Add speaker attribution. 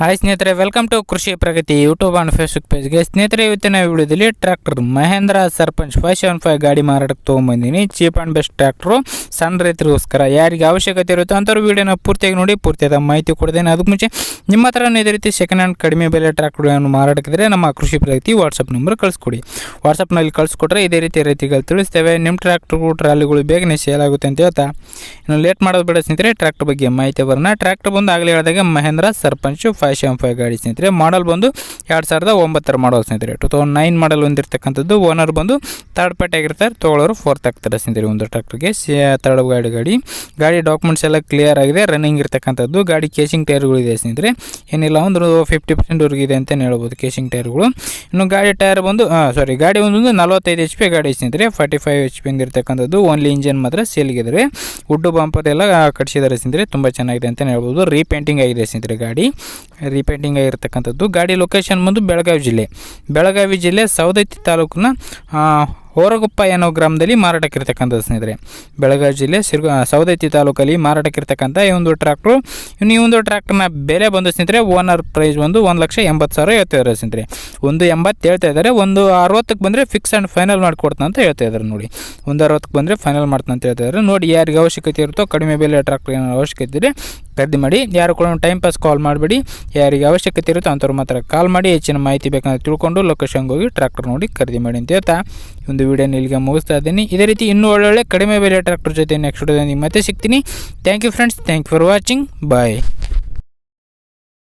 Speaker 1: Hi ಸ್ನೇಹಿತರೆ welcome to Krishi Pragati YouTube and Facebook ಪೇಜ್ಗೆ ಸ್ನೇಹಿತರೆ, ಇವತ್ತಿನ ವಿಡಿಯೋದಲ್ಲಿ tractor Mahindra Sarpanch five seven five ಗಾಡಿ ಮಾರಾಟಕ್ಕೆ ತೊಗೊಂಬಂದಿನಿ. ಚೀಪ್ ಆ್ಯಂಡ್ ಬೆಸ್ಟ್ ಟ್ರ್ಯಾಕ್ಟ್ರು ಸಣ್ಣ ರೈತರಿಗೋಸ್ಕರ ಯಾರಿಗೆ ಅವಶ್ಯಕತೆ ಇರುತ್ತೋ ಅಂಥವ್ರು ವೀಡಿಯೋನ ಪೂರ್ತಿಯಾಗಿ ನೋಡಿ, ಪೂರ್ತಿಯಾದ ಮಾಹಿತಿ ಕೊಡ್ತೇನೆ. ಅದಕ್ಕೆ ಮುಂಚೆ ನಿಮ್ಮ ಹತ್ರ ಇದೇ ರೀತಿ ಸೆಕೆಂಡ್ ಹ್ಯಾಂಡ್ ಕಡಿಮೆ ಬೆಲೆ ಟ್ರ್ಯಾಕ್ಟರ್ಗಳನ್ನು ಮಾರಾಟಕ್ಕಿದ್ರೆ ನಮ್ಮ ಕೃಷಿ ಪ್ರಗತಿ ವಾಟ್ಸಪ್ ನಂಬರ್ ಕಳಿಸ್ಕೊಡಿ. ವಾಟ್ಸಪ್ನಲ್ಲಿ ಕಳಿಸ್ಕೊಟ್ರೆ ಇದೇ ರೀತಿ ರೈತರಿಗೆ ತಿಳಿಸ್ತೇವೆ. ನಿಮ್ಮ ಟ್ರ್ಯಾಕ್ಟರ್ಗಳು ಟ್ರಾಲಿಗಳು ಬೇಗನೆ ಸೇಲ್ ಆಗುತ್ತೆ ಅಂತ ಹೇಳ್ತಾ. ಇನ್ನು ಲೇಟ್ ಮಾಡೋದು ಬೇಡ ಸ್ನೇಹಿತರೆ ಟ್ರ್ಯಾಕ್ಟರ್ ಬಗ್ಗೆ ಮಾಹಿತಿ ಬರೋಣ. ಟ್ರ್ಯಾಕ್ಟರ್ ಬಂದು ಆಗಲೇ ಹೇಳಿದಾಗ Mahindra Sarpanch five seven five ಗಾಡಿ ಸ್ನೇಹಿತರೆ ಮಾಡಲ್ ಬಂದು ಎರಡು ಸಾವಿರದ ಒಂಬತ್ತರ ಮಾಡಲ್ ಸ್ನೇಹಿತರೆ. ಟು ತೌಸಂಡ್ ನೈನ್ ಮಾಡಲ್ ಹೊಂದಿರತಕ್ಕಂಥದ್ದು ಓನರ್ ಬಂದು ಥರ್ಡ್ ಪಾರ್ಟಿ ಆಗಿರ್ತಾರೆ ತೊಗೊಳೋರು ಫೋರ್ತ್ ಆಗ್ತಾರೆ ಸ್ನೇಹಿತರೆ ಒಂದು ಟ್ರ್ಯಾಕ್ಟರ್ಗೆ ತರ್ಡ್ ಗಾಡಿ ಗಾಡಿ. ಗಾಡಿ ಡಾಕ್ಯುಮೆಂಟ್ಸ್ ಎಲ್ಲ ಕ್ಲಿಯರ್ ಆಗಿದೆ ರನ್ನಿಂಗ್ ಇರ್ತಕ್ಕಂಥದ್ದು, ಗಾಡಿ ಕೇಸಿಂಗ್ ಟೈರ್ಗಳು ಇದೆ ಸ್ನೇಹಿತರೆ. ಏನಿಲ್ಲ, ಒಂದು ಫಿಫ್ಟಿ ಪರ್ಸೆಂಟ್ವರೆಗೆ ಇದೆ ಅಂತಲೇ ಹೇಳ್ಬೋದು ಕೇಸಿಂಗ್ ಟೈರ್ಗಳು ಇನ್ನು ಗಾಡಿ ಟೈರ್ ಬಂದು ಸಾರಿ ಗಾಡಿ ಒಂದು ನಲವತ್ತೈದು ಎಚ್ ಪಿ ಗಾಡಿ ಸ್ನೇಹಿತರೆ. ಫಾರ್ಟಿ ಫೈವ್ ಎಚ್ ಪಿ ಇರ್ತಕ್ಕಂಥದ್ದು ಓನ್ಲಿ ಇಂಜಿನ್ ಮಾತ್ರ ಸೇಲ್ಗಿದ್ದಾರೆ ಉಡ್ಡು ಬಂಪರ್ ಎಲ್ಲ ಕಟ್ಸಿದ್ದಾರೆ ಸ್ನೇಹಿತರೆ, ತುಂಬ ಚೆನ್ನಾಗಿದೆ ಅಂತಲೇ ಹೇಳ್ಬೋದು. ರೀಪೇಂಟಿಂಗ್ ಆಗಿದೆ ಸ್ನೇಹಿತರೆ ಗಾಡಿ. ರೀಪೇಂಟಿಂಗ್ ಆಗಿರ್ತಕ್ಕಂಥದ್ದು. ಗಾಡಿ ಲೊಕೇಶನ್ ಬಂದು ಬೆಳಗಾವಿ ಜಿಲ್ಲೆ. ಬೆಳಗಾವಿ ಜಿಲ್ಲೆ ಸವದತ್ತಿ ತಾಲೂಕಿನ ಹೊರಗುಪ್ಪ ಏನೋ ಗ್ರಾಮದಲ್ಲಿ ಮಾರಾಟಕ್ಕಿರ್ತಕ್ಕಂಥದ್ದು ಸ್ನೇಹಿತರೆ. ಬೆಳಗಾವಿ ಜಿಲ್ಲೆ ಸಿರ್ಗ, ಸವದತ್ತಿ ತಾಲೂಕಲ್ಲಿ ಮಾರಾಟಕ್ಕಿರ್ತಕ್ಕಂಥ ಈ ಒಂದು ಟ್ರ್ಯಾಕ್ಟ್ರು. ಇನ್ನು ಈ ಒಂದು ಟ್ರ್ಯಾಕ್ಟರ್ನ ಬೆಲೆ ಬಂದು ಸ್ನೇಹಿತರೆ, ಓನರ್ ಪ್ರೈಸ್ ಒಂದು ಒಂದು ಲಕ್ಷ ಎಂಬತ್ತು ಸಾವಿರ ಹೇಳ್ತಾ ಇದ್ದಾರೆ ಸ್ನೇಹಿತರೆ. ಒಂದು ಎಂಬತ್ತು ಹೇಳ್ತಾ ಇದ್ದಾರೆ, ಒಂದು ಅರವತ್ತಕ್ಕೆ ಬಂದರೆ ಫಿಕ್ಸ್ ಆ್ಯಂಡ್ ಫೈನಲ್ ಮಾಡಿಕೊಡ್ತಾನೆ ಅಂತ ಹೇಳ್ತಾ ಇದ್ದಾರೆ ನೋಡಿ. ಒಂದು ಅರವತ್ತಕ್ಕೆ ಬಂದರೆ ಫೈನಲ್ ಮಾಡ್ತಾನೆ ಅಂತ ಹೇಳ್ತಾ ಇದ್ದಾರೆ. ನೋಡಿ, ಯಾರಿಗೆ ಅವಶ್ಯಕತೆ ಇರುತ್ತೋ, ಕಡಿಮೆ ಬೆಲೆ ಟ್ರ್ಯಾಕ್ಟರ್ ಏನೋ ಅವಶ್ಯಕತೆ ಇದ್ದರೆ ಖರೀದಿ ಮಾಡಿ. ಯಾರು ಕೂಡ ಟೈಮ್ ಪಾಸ್ ಕಾಲ್ ಮಾಡಬೇಡಿ. ಯಾರಿಗೆ ಅವಶ್ಯಕತೆ ಇರುತ್ತೋ, ಅಂಥವ್ರು ಮಾತ್ರ ಕಾಲ್ ಮಾಡಿ. ಹೆಚ್ಚಿನ ಮಾಹಿತಿ ಬೇಕಂತ ತಿಳ್ಕೊಂಡು ಲೊಕೇಶನ್ಗೆ ಹೋಗಿ ಟ್ರ್ಯಾಕ್ಟರ್ ನೋಡಿ ಖರೀದಿ ಮಾಡಿ ಅಂತ ಹೇಳ್ತಾ ಒಂದು ವಿಡಿಯೋನ ಇಲ್ಲಿಗೆ ಮುಗಿಸ್ತಾ ಇದ್ದೀನಿ. ಇದೇ ರೀತಿ ಇನ್ನೂ ಒಳ್ಳೊಳ್ಳೆ ಕಡಿಮೆ ಬೆಲೆ ಟ್ರ್ಯಾಕ್ಟರ್ ಜೊತೆ ನೆಕ್ಸ್ಟ್ ವಿಡಿಯೋದಲ್ಲಿ ಮತ್ತೆ ಸಿಗ್ತೀನಿ. Thank you friends thank for watching bye